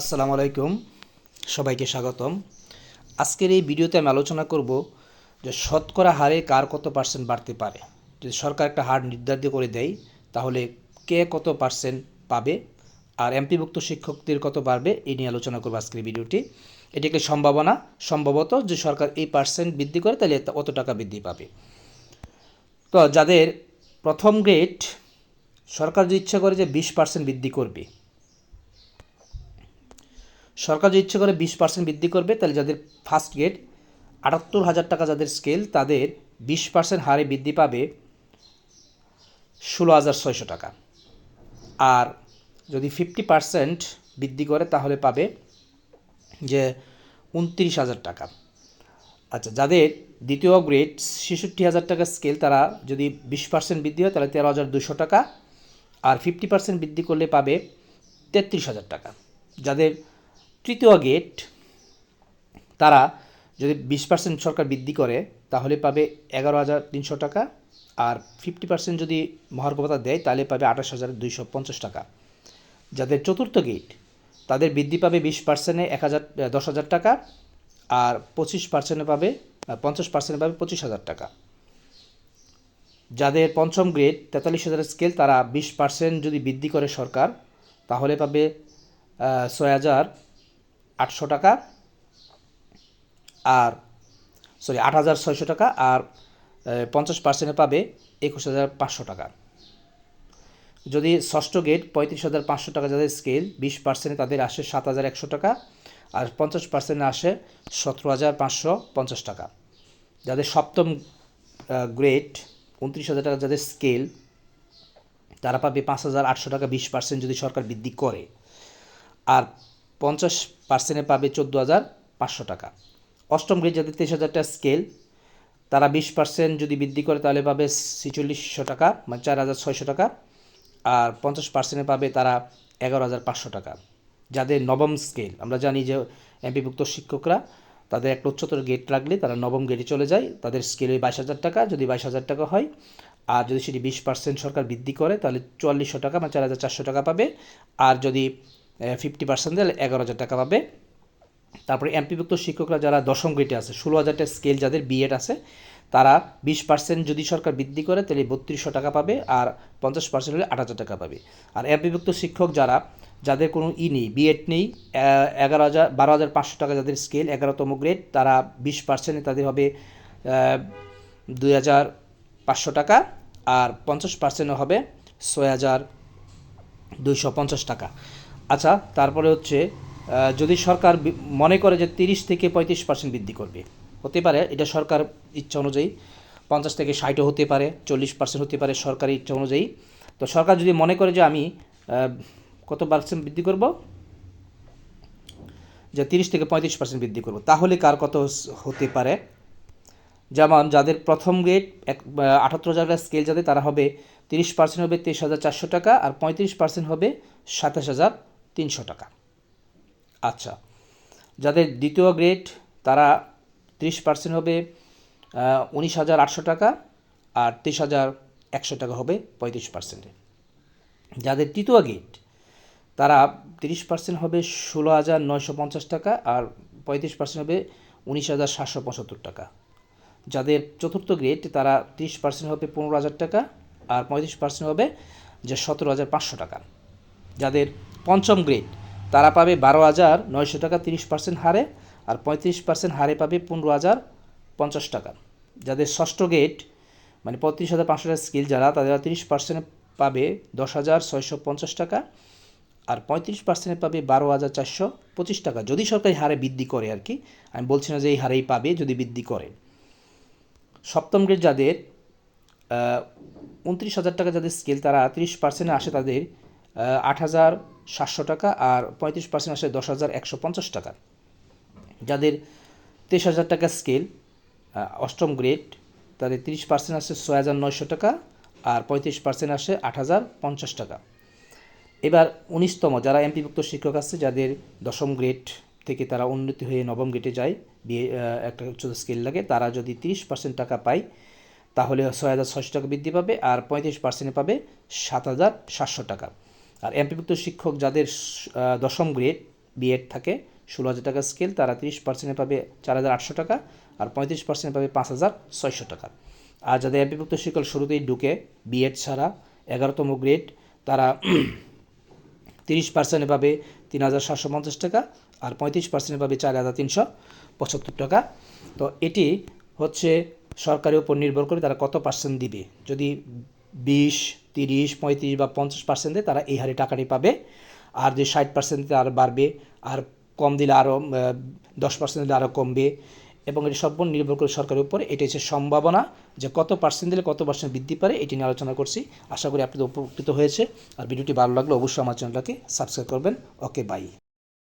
আসসালামু আলাইকুম। সবাইকে স্বাগতম। আজকের এই ভিডিওতে আমি আলোচনা করব যে শতকরা হারে কার কত পার্সেন্ট বাড়তে পারে। যদি সরকার একটা হার নির্ধারিত করে দেয়, তাহলে কে কত পার্সেন্ট পাবে আর এমপিভুক্ত শিক্ষকদের কত বাড়বে এই নিয়ে আলোচনা করব আজকের ভিডিওটি। এটি একটি সম্ভাবনা। সম্ভবত যে সরকার এই পার্সেন্ট বৃদ্ধি করে, তাহলে অত টাকা বৃদ্ধি পাবে। তো যাদের প্রথম গ্রেড সরকার যদি ইচ্ছা করে যে বিশ পার্সেন্ট বৃদ্ধি করবে সরকার যদি ইচ্ছে করে বিশ পার্সেন্ট বৃদ্ধি করবে, তাহলে যাদের ফার্স্ট গ্রেড আটাত্তর হাজার টাকা যাদের স্কেল তাদের বিশ পার্সেন্ট হারে বৃদ্ধি পাবে ষোলো হাজার ছয়শো টাকা। আর যদি ফিফটি পার্সেন্ট বৃদ্ধি করে, তাহলে পাবে যে উনত্রিশ হাজার টাকা। আচ্ছা যাদের দ্বিতীয় গ্রেড ছেষট্টি হাজার টাকা স্কেল তারা যদি বিশ পার্সেন্ট বৃদ্ধি হয়, তাহলে তেরো হাজার দুশো টাকা। আর ফিফটি পার্সেন্ট বৃদ্ধি করলে পাবে তেত্রিশ হাজার টাকা। যাদের তৃতীয় গেট, তারা যদি বিশ পার্সেন্ট সরকার বৃদ্ধি করে, তাহলে পাবে এগারো হাজার তিনশো টাকা। আর ফিফটি পার্সেন্ট যদি মহার্ঘ দেয়, তাহলে পাবে আঠাশ হাজার দুইশো পঞ্চাশ টাকা। যাদের চতুর্থ গেট, তাদের বৃদ্ধি পাবে বিশ পার্সেন্টে এক হাজার দশ হাজার টাকা। আর পঁচিশ পার্সেন্টে পাবে পঞ্চাশ পার্সেন্টে পাবে পঁচিশ হাজার টাকা। যাদের পঞ্চম গ্রেড তেতাল্লিশ হাজারের স্কেল, তারা বিশ পার্সেন্ট যদি বৃদ্ধি করে সরকার, তাহলে পাবে ছয় হাজার আটশো টাকা আর সরি আট হাজার ছয়শো টাকা আর পঞ্চাশ পার্সেন্টে পাবে একুশ হাজার পাঁচশো টাকা। যদি ষষ্ঠ গেট পঁয়ত্রিশ হাজার পাঁচশো টাকা যাদের স্কেল বিশ পার্সেন্টে তাদের আসে সাত হাজার একশো টাকা আর পঞ্চাশ পার্সেন্টে আসে সতেরো হাজার পাঁচশো পঞ্চাশ টাকা। যাদের সপ্তম গ্রেড উনত্রিশ হাজার টাকা যাদের স্কেল তারা পাবে পাঁচ হাজার আটশো টাকা, বিশ পার্সেন্ট যদি সরকার বৃদ্ধি করে। আর পঞ্চাশ পার্সেন্টে পাবে চোদ্দ হাজার পাঁচশো টাকা। অষ্টম গ্রেড যাদের তেইশ হাজার টাকা স্কেল, তারা বিশ পার্সেন্ট যদি বৃদ্ধি করে, তাহলে পাবে ছিচল্লিশশো টাকা মানে চার হাজার ছয়শো টাকা। আর পঞ্চাশ পার্সেন্টে পাবে তারা এগারো হাজার পাঁচশো টাকা। যাদের নবম স্কেল, আমরা জানি যে এমপিভুক্ত শিক্ষকরা, তাদের একটা উচ্চতর গেট রাখলে তারা নবম গেটে চলে যায়। তাদের স্কেলে বাইশ হাজার টাকা, যদি বাইশ হাজার টাকা হয়, আর যদি সেটি বিশ পার্সেন্ট সরকার বৃদ্ধি করে, তাহলে চুয়াল্লিশশো টাকা মানে চার হাজার চারশো টাকা পাবে। আর যদি ফিফটি পার্সেন্ট দিলে এগারো হাজার টাকা পাবে। তারপরে এমপিভুক্ত শিক্ষকরা যারা দশম গ্রেডে আছে, ষোলো হাজারটা স্কেল যাদের বিএড আছে, তারা বিশ পার্সেন্ট যদি সরকার বৃদ্ধি করে, তাহলে বত্রিশশো টাকা পাবে আর পঞ্চাশ পার্সেন্ট হলে আট হাজার টাকা পাবে। আর এমপিভুক্ত শিক্ষক যারা, যাদের কোনো ই নেই বিএড নেই এগারো হাজার, বারো হাজার পাঁচশো টাকা যাদের স্কেল এগারোতম গ্রেড তারা বিশ পার্সেন্টে তাদের হবে দুই হাজার পাঁচশো টাকা আর পঞ্চাশ পার্সেন্টে হবে ছয় হাজার দুইশো পঞ্চাশ টাকা। আচ্ছা তারপরে হচ্ছে যদি সরকার মনে করে যে তিরিশ থেকে পঁয়ত্রিশ পার্সেন্ট বৃদ্ধি করবে, হতে পারে, এটা সরকার ইচ্ছা অনুযায়ী, পঞ্চাশ থেকে ষাটও হতে পারে, চল্লিশ পার্সেন্ট হতে পারে সরকারি ইচ্ছা অনুযায়ী। তো সরকার যদি মনে করে যে আমি কত পার্সেন্ট বৃদ্ধি করব? যে তিরিশ থেকে পঁয়ত্রিশ পার্সেন্ট বৃদ্ধি করব, তাহলে কার কত হতে পারে? যেমন যাদের প্রথম গ্রেড এক আটাত্তর হাজার স্কেল যাদের, তারা হবে তিরিশ পার্সেন্ট হবে তেইশ হাজার চারশো টাকা, আর পঁয়ত্রিশ পার্সেন্ট হবে সাতাশ হাজার তিনশো টাকা। আচ্ছা যাদের দ্বিতীয় গ্রেড তারা ত্রিশ পার্সেন্ট হবে উনিশ হাজার আটশো টাকা আর তেইশ হাজার একশো টাকা হবে পঁয়ত্রিশ পার্সেন্টে যাদের তৃতীয় গ্রেড তারা তিরিশ পার্সেন্ট হবে ষোলো হাজার নয়শো পঞ্চাশ টাকা আর পঁয়ত্রিশ পার্সেন্ট হবে উনিশ হাজার সাতশো পঁচাত্তর টাকা। যাদের চতুর্থ গ্রেড তারা ত্রিশ পার্সেন্ট হবে পনেরো হাজার টাকা আর পঁয়ত্রিশ পার্সেন্ট হবে যে সতেরো হাজার পাঁচশো টাকা। যাদের পঞ্চম গ্রেড। তারা পাবে বারো হাজার নয়শো টাকা তিরিশ পার্সেন্ট হারে আর পঁয়ত্রিশ পার্সেন্ট হারে পাবে পনেরো হাজার পঞ্চাশ টাকা। যাদের ষষ্ঠ গ্রেড মানে পঁয়ত্রিশ হাজার পাঁচশো টাকা স্কিল যারা, তাদের তিরিশ পার্সেন্ট পাবে দশ হাজার ছয়শো পঞ্চাশ টাকা আর পঁয়ত্রিশ পার্সেন্টে পাবে বারো হাজার চারশো পঁচিশ টাকা। যদি সরকারি হারে বৃদ্ধি করে আর কি, আমি বলছি না যে এই হারেই পাবে, যদি বৃদ্ধি করে। সপ্তম গ্রেড যাদের উনত্রিশ হাজার টাকা যাদের স্কেল, তারা তিরিশ পার্সেন্টে আসে তাদের আট হাজার সাতশো টাকা আর পঁয়ত্রিশ পার্সেন্ট আসে দশ হাজার একশো পঞ্চাশ টাকা। যাদের তেইশ হাজার টাকা স্কেল অষ্টম গ্রেড, তাদের তিরিশ পার্সেন্ট আসে ছয় হাজার নয়শো টাকা আর পঁয়ত্রিশ পার্সেন্ট আসে আট হাজার পঞ্চাশ টাকা। এবার উনিশতম যারা এমপিভুক্ত শিক্ষক আছে, যাদের দশম গ্রেড থেকে তারা উন্নতি হয়ে নবম গ্রেডে যায় বিয়ে একটা উচ্চ স্কেল লাগে, তারা যদি তিরিশ পার্সেন্ট টাকা পায়, তাহলে ছয় হাজার ছয়শো টাকা বৃদ্ধি পাবে আর পঁয়ত্রিশ পার্সেন্টে পাবে সাত হাজার সাতশো টাকা। আর এমপিভুক্ত শিক্ষক যাদের দশম গ্রেড বিএড থাকে, ষোলো হাজার টাকা স্কেল তারা তিরিশ পার্সেন্টে পাবে চার হাজার আটশো টাকা আর পঁয়ত্রিশ পার্সেন্টে পাবে পাঁচ হাজার ছয়শো টাকা। আর যাদের বিভক্ত শিক্ষক শুরুতেই ঢুকে বিএড ছাড়া, এগারোতম গ্রেড তারা তিরিশ পার্সেন্টে পাবে তিন হাজার সাতশো পঞ্চাশ টাকা আর পঁয়ত্রিশ পার্সেন্টে পাবে চার হাজার তিনশো পঁচাত্তর টাকা। তো এটি হচ্ছে সরকারের উপর নির্ভর করে তারা কত পার্সেন্ট দিবে। যদি বিশ, তিরিশ, পঁয়ত্রিশ বা পঞ্চাশ পার্সেন্টে তারা এই হারে টাকাটি পাবে। আর যে ষাট পার্সেন্ট আরও বাড়বে, আর কম দিলে আরও দশ পার্সেন্ট দিলে আরও কমবে। এবং এটি সম্পূর্ণ নির্ভর করে সরকারের উপর। এটি হচ্ছে সম্ভাবনা যে কত পার্সেন্ট দিলে কত পার্সেন্ট বৃদ্ধি পারে, এটি নিয়ে আলোচনা করছি। আশা করি আপনাদের উপকৃত হয়েছে। আর ভিডিওটি ভালো লাগলে অবশ্যই আমার চ্যানেলটাকে সাবস্ক্রাইব করবেন। Okay bye